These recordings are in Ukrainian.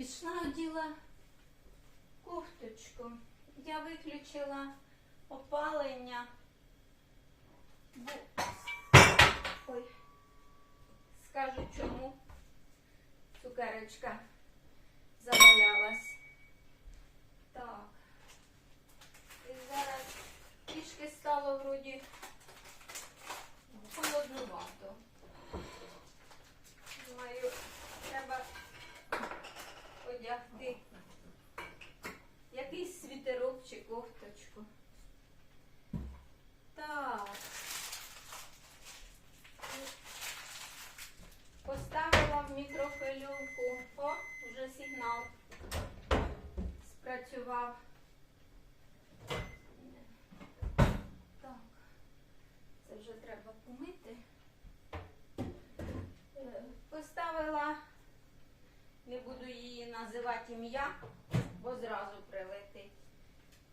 Пішла оділа кофточку. Я виключила опалення. Бо... Ой, скажу чому цукерочка завалялась. Так. І зараз трішки стало вроді холоднувато. Думаю, треба одягти якийсь світерок чи кофточку. Так. Поставила в мікрохвильовку. О, вже сигнал спрацював. Так, це вже треба помити. Е, Поставила, не буду її називати ім'я, бо зразу прилетить.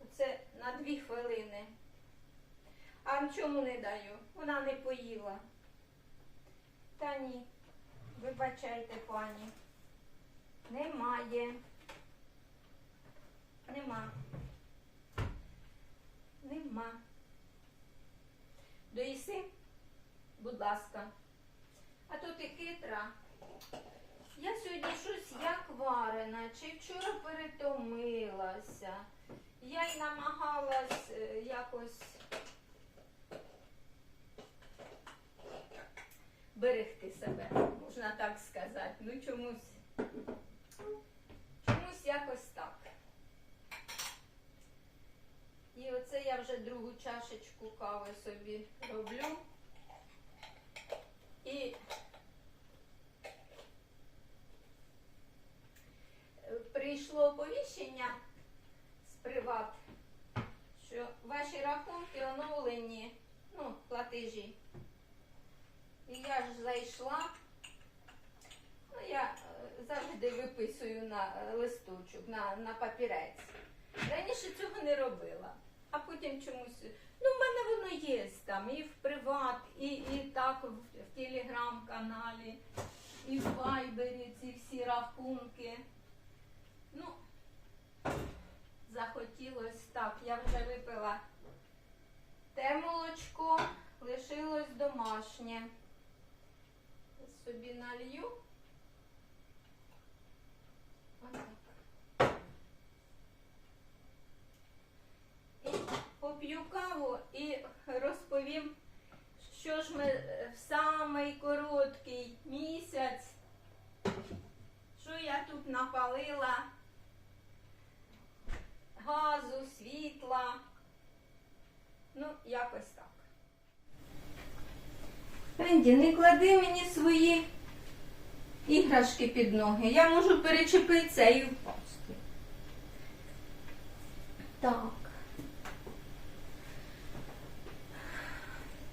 Оце на дві хвилини. А чому не даю? Вона не поїла. Та ні. Вибачайте, пані. Немає. Нема. Нема. Доїси? Будь ласка. А то ти хитра. Я сьогодні щось як чи вчора перетомилася. Я й намагалась е, якось берегти себе, можна так сказати. Ну чомусь, чомусь якось так. І оце я вже другу чашечку кави собі роблю. І е, прийшло оповіщення з приват, що ваші рахунки оновлені, ну, платежі. І я ж зайшла. Ну, я е, завжди виписую на е, листочок, на, на папірець. Раніше цього не робила, а потім чомусь. Ну, в мене воно є там і в приват, і, і так в, в телеграм-каналі, і в вайбері ці всі рахунки. Ну, захотілось так. Я вже випила те молочко, лишилось домашнє. Собі налью. І поп'ю каву і розповім, що ж ми е, в самий короткий місяць, що я тут напалила газу, світла. Ну, якось так. Ренді, не клади мені свої іграшки під ноги. Я можу перечепитися і впасти. Так.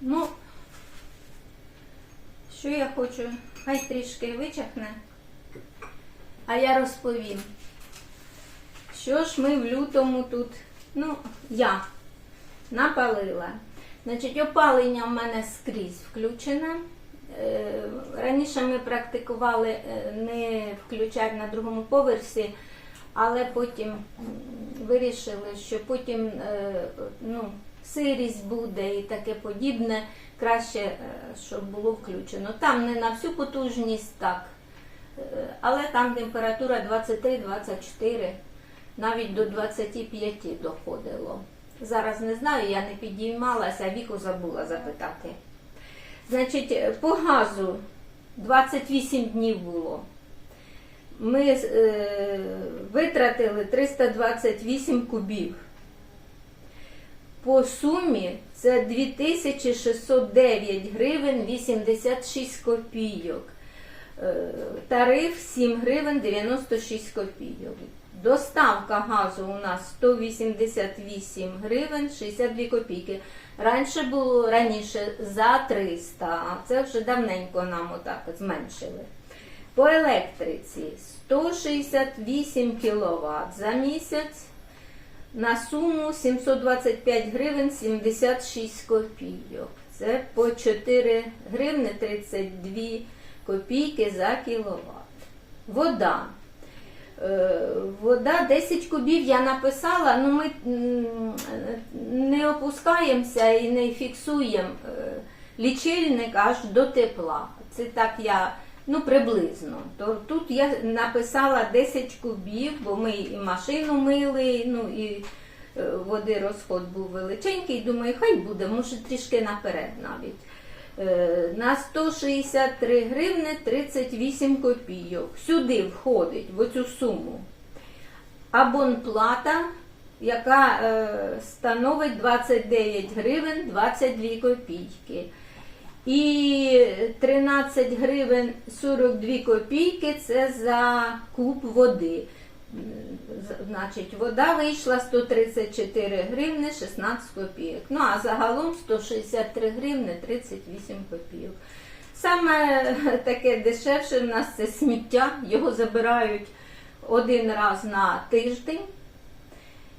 Ну, що я хочу? Хай трішки вичахне, а я розповім. Що ж ми в лютому тут, ну, я напалила. Значить, опалення в мене скрізь включене. Е, Раніше ми практикували е, не включати на другому поверсі, але потім вирішили, що потім е, ну, сирість буде і таке подібне. Краще, щоб було включено. Там не на всю потужність, так. Е, Але там температура 23-24, навіть до 25 доходило. Зараз не знаю, я не підіймалася, віку забула запитати. Значить, е, по газу 28 днів було. Ми е, витратили 328 кубів. По сумі це 2609 гривень 86 копійок. Е, Тариф 7 гривень 96 копійок. Доставка газу у нас 188 гривень 62 копійки. Раніше було раніше за 300, а це вже давненько нам отак зменшили. По електриці 168 кВт за місяць на суму 725 гривень 76 копійок. Це по 4 гривни 32 копійки за кіловат. Вода. Е, Вода 10 кубів я написала, ну ми не опускаємося і не фіксуємо е, лічильник аж до тепла. Це так я, ну приблизно. То тут я написала 10 кубів, бо ми і машину мили, ну і е, води розход був величенький. Думаю, хай буде, може трішки наперед навіть. Е, На 163 гривни 38 копійок. Сюди входить в оцю суму абонплата, яка е, становить 29 гривень 22 копійки. І 13 гривень 42 копійки це за куб води. Значить, вода вийшла 134 гривни 16 копійок. Ну а загалом 163 гривни 38 копійок. Саме таке дешевше в нас це сміття. Його забирають один раз на тиждень.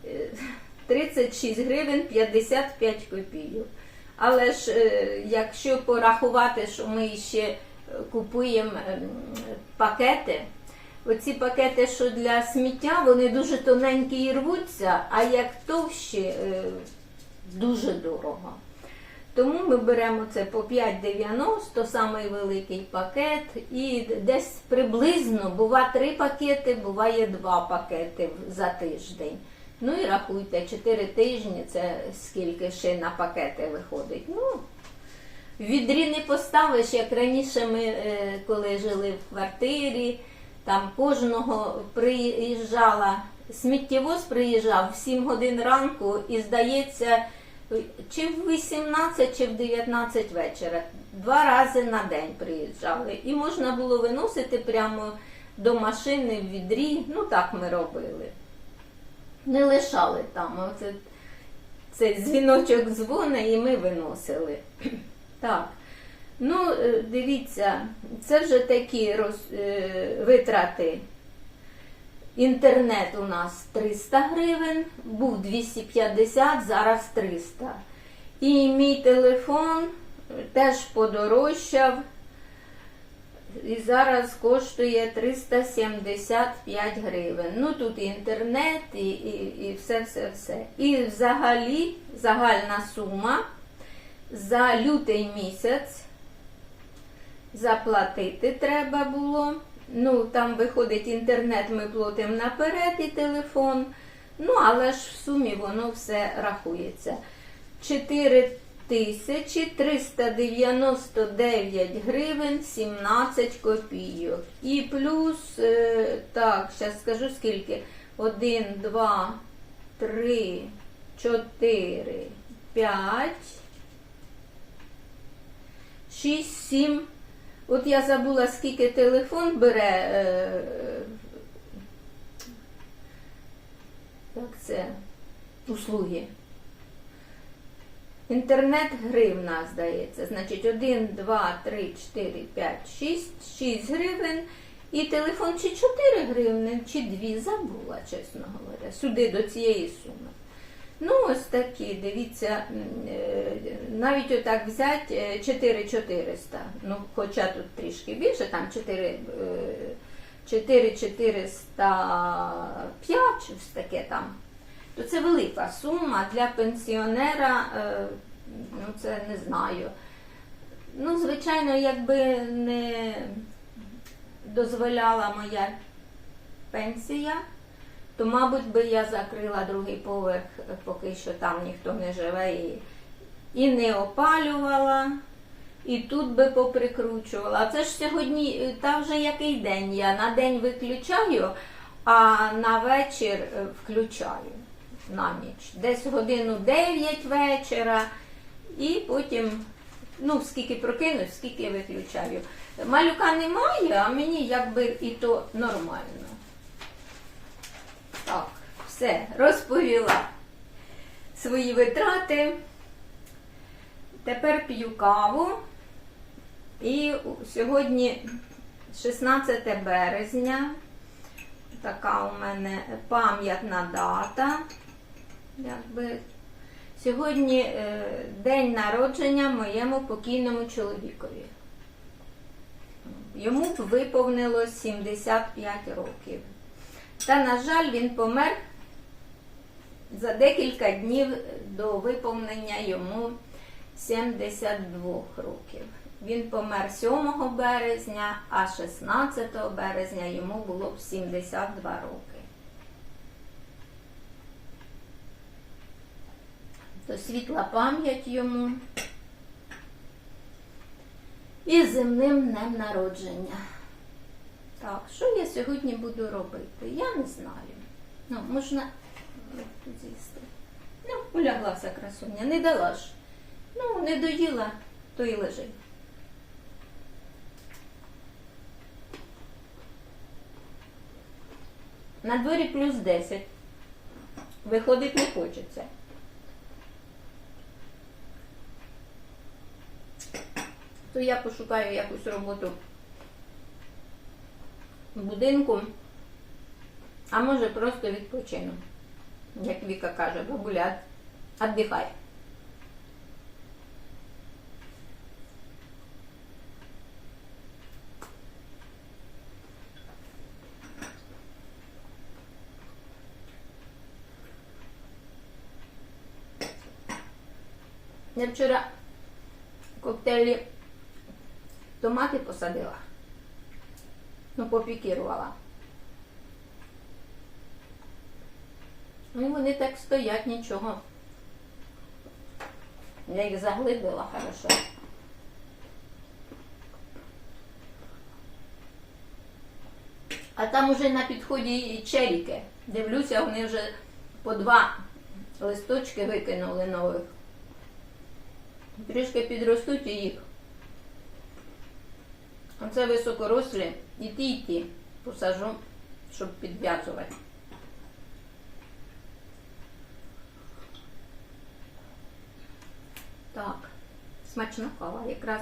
Е, 36 гривень 55 копійок. Але ж е, якщо порахувати, що ми ще купуємо ем, пакети, оці пакети, що для сміття, вони дуже тоненькі і рвуться, а як товщі, е, дуже дорого. Тому ми беремо це по 5,90, самий великий пакет, і десь приблизно бува три пакети, буває два пакети за тиждень. Ну і рахуйте, 4 тижні це скільки ще на пакети виходить. Ну, відрі не поставиш, як раніше ми, е, коли жили в квартирі, там кожного приїжджала, сміттєвоз приїжджав в 7 годин ранку і, здається, чи в 18, чи в 19 вечора. Два рази на день приїжджали. І можна було виносити прямо до машини в відрі. Ну так ми робили. Не лишали там. Оце, цей дзвіночок дзвони і ми виносили. Так. Ну, е, дивіться, це вже такі роз, е, витрати. Інтернет у нас 300 гривень, був 250, зараз 300. І мій телефон теж подорожчав. І зараз коштує 375 гривень. Ну тут і інтернет, і, і, і все, все, все. І взагалі загальна сума за лютий місяць заплатити треба було. Ну, там виходить інтернет, ми платимо наперед і телефон. Ну, але ж в сумі воно все рахується. 4 тисячі 399 гривень 17 копійок. І плюс, е, так, зараз скажу скільки. 1, 2, 3, 4, 5, 6, 7. От я забула, скільки телефон бере. Е, як це? Услуги. Інтернет гривна, здається. Значить, 1, 2, 3, 4, 5, 6, 6 гривень. І телефон чи 4 гривни, чи 2, забула, чесно говоря, сюди до цієї суми. Ну, ось такі, дивіться, е, навіть отак взяти 4400, ну, хоча тут трішки більше, там 4, 4405, щось таке там. То це велика сума для пенсіонера, е, ну це не знаю. Ну, звичайно, якби не дозволяла моя пенсія, то, мабуть, би я закрила другий поверх, поки що там ніхто не живе і, і не опалювала, і тут би поприкручувала. А це ж сьогодні, е, та вже який день я на день виключаю, а на вечір е, включаю на ніч. Десь годину 9 вечора, і потім, ну, скільки прокинусь, скільки виключаю. Малюка немає, а мені якби і то нормально. Все, розповіла свої витрати. Тепер п'ю каву. І сьогодні 16 березня. Така у мене пам'ятна дата. Якби. Сьогодні е, день народження моєму покійному чоловікові. Йому б виповнилось 75 років. Та, на жаль, він помер за декілька днів до виповнення йому 72 років. Він помер 7 березня, а 16 березня йому було б 72 роки. То світла пам'ять йому і земним днем народження. Так, що я сьогодні буду робити? Я не знаю. Ну, можна тут з'їсти. Ну, уляглася красуня, не дала ж. Ну, не доїла, то і лежить. На дворі плюс 10. Виходить не хочеться. То я пошукаю якусь роботу в будинку, а може просто відпочину. Як Віка каже, бабуля, віддихай. Я вчора коктейлі томати посадила. Ну, попікірувала. Ну, вони так стоять, нічого. Я їх заглибила хорошо. А там уже на підході і черіки. Дивлюся, вони вже по два листочки викинули нових. Трішки підростуть і їх. Оце високорослі і ті, і ті посажу, щоб підв'язувати. Так, смачна кава, якраз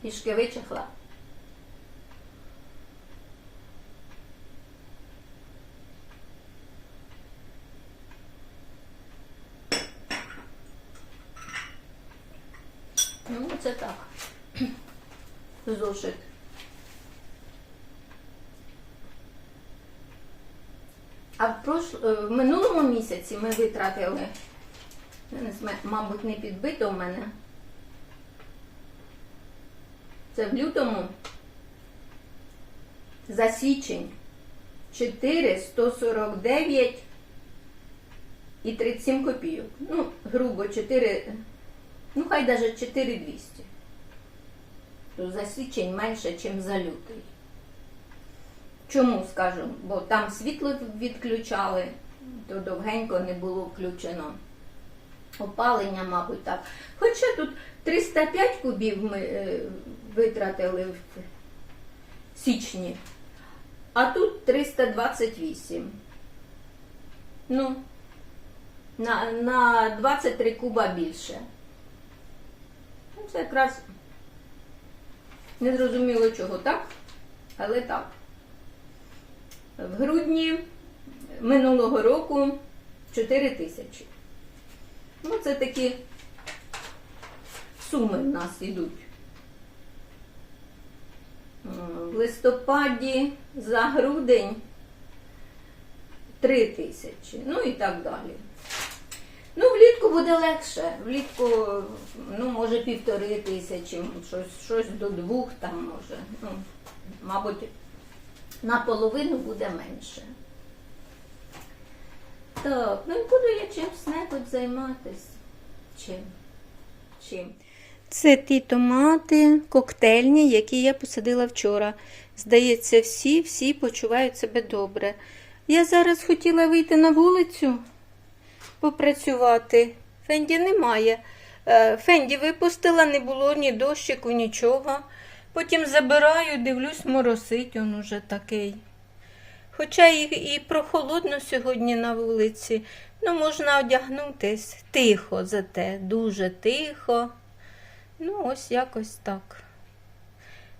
трішки вичахла. Ну, це так. Зошит. А в, минулому місяці ми витратили, мабуть, не підбито в мене. Це в лютому за січень 4 149 і 37 копійок. Ну, грубо 4, ну хай навіть 4200. То за січень менше, ніж за лютий. Чому скажу? Бо там світло відключали, то довгенько не було включено. Опалення, мабуть, так. Хоча тут 305 кубів ми е, витратили в січні, а тут 328. Ну, на, на 23 куба більше. Ну, Це якраз не зрозуміло чого, так? Але так. В грудні минулого року 4 тисячі. Ну, це такі суми в нас йдуть. В листопаді за грудень 3 тисячі. Ну і так далі. Ну, влітку буде легше. Влітку, ну, може, півтори тисячі, щось, щось до двох там може. Ну, мабуть, наполовину буде менше. Так, ну і буду я чимсь небудь займатися. Чим? Чим? Це ті томати коктейльні, які я посадила вчора. Здається, всі, всі почувають себе добре. Я зараз хотіла вийти на вулицю попрацювати. Фенді немає. Е, Фенді випустила, не було ні дощику, нічого. Потім забираю, дивлюсь, моросить он уже такий. Хоча і, і прохолодно сьогодні на вулиці, ну можна одягнутись. Тихо зате, дуже тихо. Ну, ось якось так.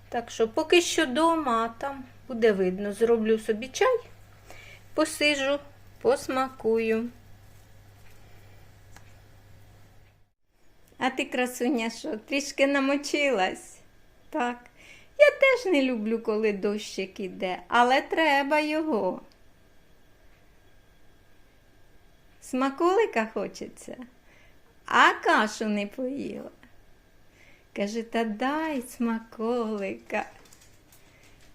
Так що поки що дома, а там буде видно. Зроблю собі чай, посижу, посмакую. А ти, красуня, що, трішки намочилась? Так. Я теж не люблю, коли дощик іде, але треба його. Смаколика хочеться, а кашу не поїла. Каже, та дай смаколика.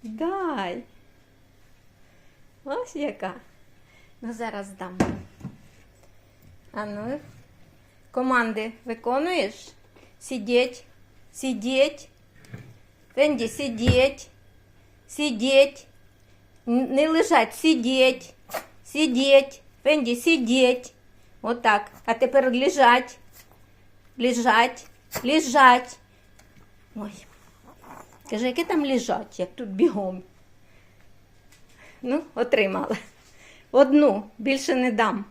Дай. Ось яка. Ну, зараз дам. А ну, команди виконуєш? Сидіть, сидіть. Фенді, сидіть, сидіть. Не лежать, сидіть, сидіть. Фенді, сидіть. Отак. А тепер лежать, лежать, лежать. Ой. Каже, яке там лежать, як тут бігом. Ну, отримала. Одну, більше не дам.